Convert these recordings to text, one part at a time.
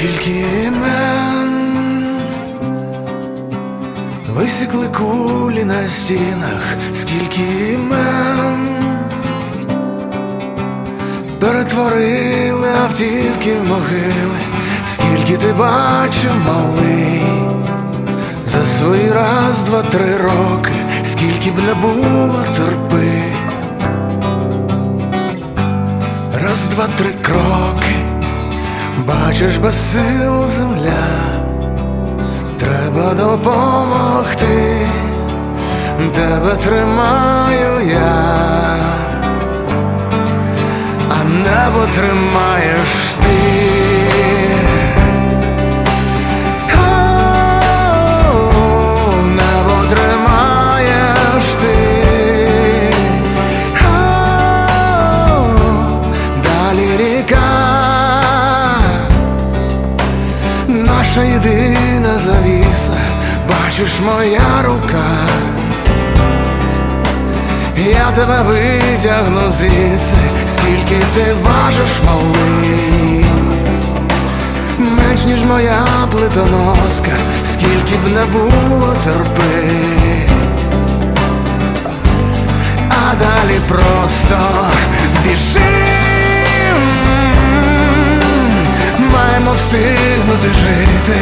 Скільки імен. Висікли кулі на стінах, скільки імен. Перетворили автівки в могили, скільки ти бачив, малий, за свої раз, два, три роки, скільки б не було терпи. Раз, два, три кроки, бачиш без сил земля, треба допомогти, тебе тримаю я, а небо тримаєш ти. Наша єдина завіса, бачиш моя рука. Я тебе витягну звідси, скільки ти важиш, малий менш ніж моя плитоноска, скільки б не було терпи. А далі просто біжим, маємо встигнути жити,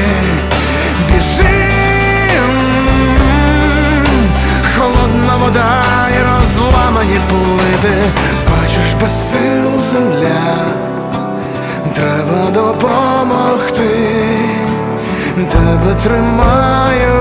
біжим, холодна вода і розламані плити, бачиш без сил земля. Треба допомогти, тебе тримаю